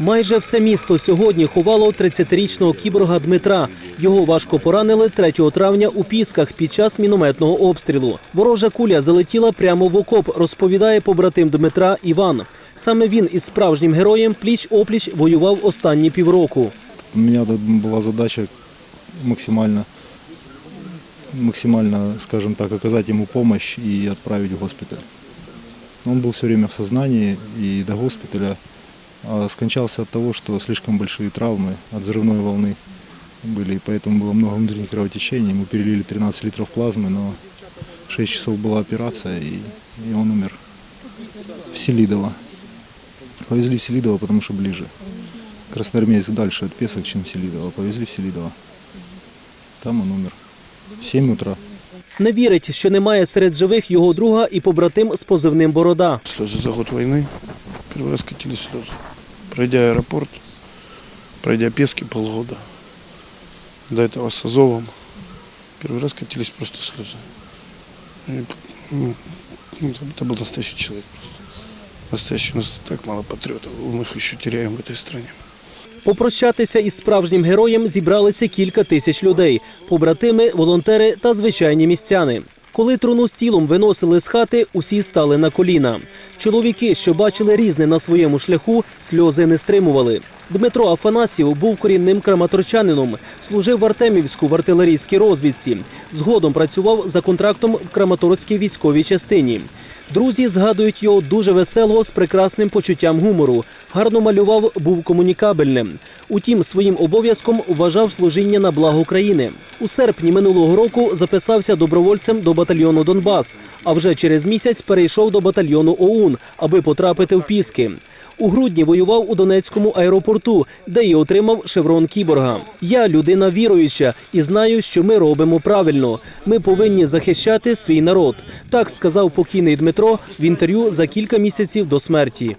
Майже все місто сьогодні ховало 30-річного кіборга Дмитра. Його важко поранили 3 травня у Пісках під час мінометного обстрілу. Ворожа куля залетіла прямо в окоп, розповідає побратим Дмитра Іван. Саме він із справжнім героєм пліч-опліч воював останні півроку. У меня тут была задача максимально, максимально, скажем так, оказать ему помощь и отправить в госпиталь. Он был все время в сознании и до госпиталя а скончался от того, что слишком большие травмы от взрывной волны были, и поэтому было много внутренних кровотечений. Ему перелили 13 литров плазмы, но 6 часов была операция, и, и он умер в Селидово. Повезли в Селидово, потому что ближе. Красноармейск дальше от Песок, чем Селидово. Повезли в Селидово. Там он умер. В 7 утра. Не вірить, що немає серед живих його друга і побратим з позивним Борода. Слезы за год войны. Первый раз катились слезы. Пройдя аэропорт, пройдя Пески полгода, до этого с Азовом, первый раз катились просто слезы. И, ну, это был настоящий человек просто. Настоящий, у нас так мало патриотов, мы их еще теряем в этой стране. Попрощатися із справжнім героєм зібралися кілька тисяч людей: побратими, волонтери та звичайні містяни. Коли труну з тілом виносили з хати, усі стали на коліна. Чоловіки, що бачили різне на своєму шляху, сльози не стримували. Дмитро Афанасів був корінним краматорчанином, служив в Артемівську в артилерійській розвідці. Згодом працював за контрактом в Краматорській військовій частині. Друзі згадують його дуже веселого з прекрасним почуттям гумору. Гарно малював, був комунікабельним. Утім, своїм обов'язком вважав служіння на благо країни. У серпні минулого року записався добровольцем до батальйону Донбас, а вже через місяць перейшов до батальйону ОУН, аби потрапити в Піски. У грудні воював у Донецькому аеропорту, де і отримав шеврон кіборга. Я людина віруюча і знаю, що ми робимо правильно. Ми повинні захищати свій народ. Так сказав покійний Дмитро в інтерв'ю за кілька місяців до смерті.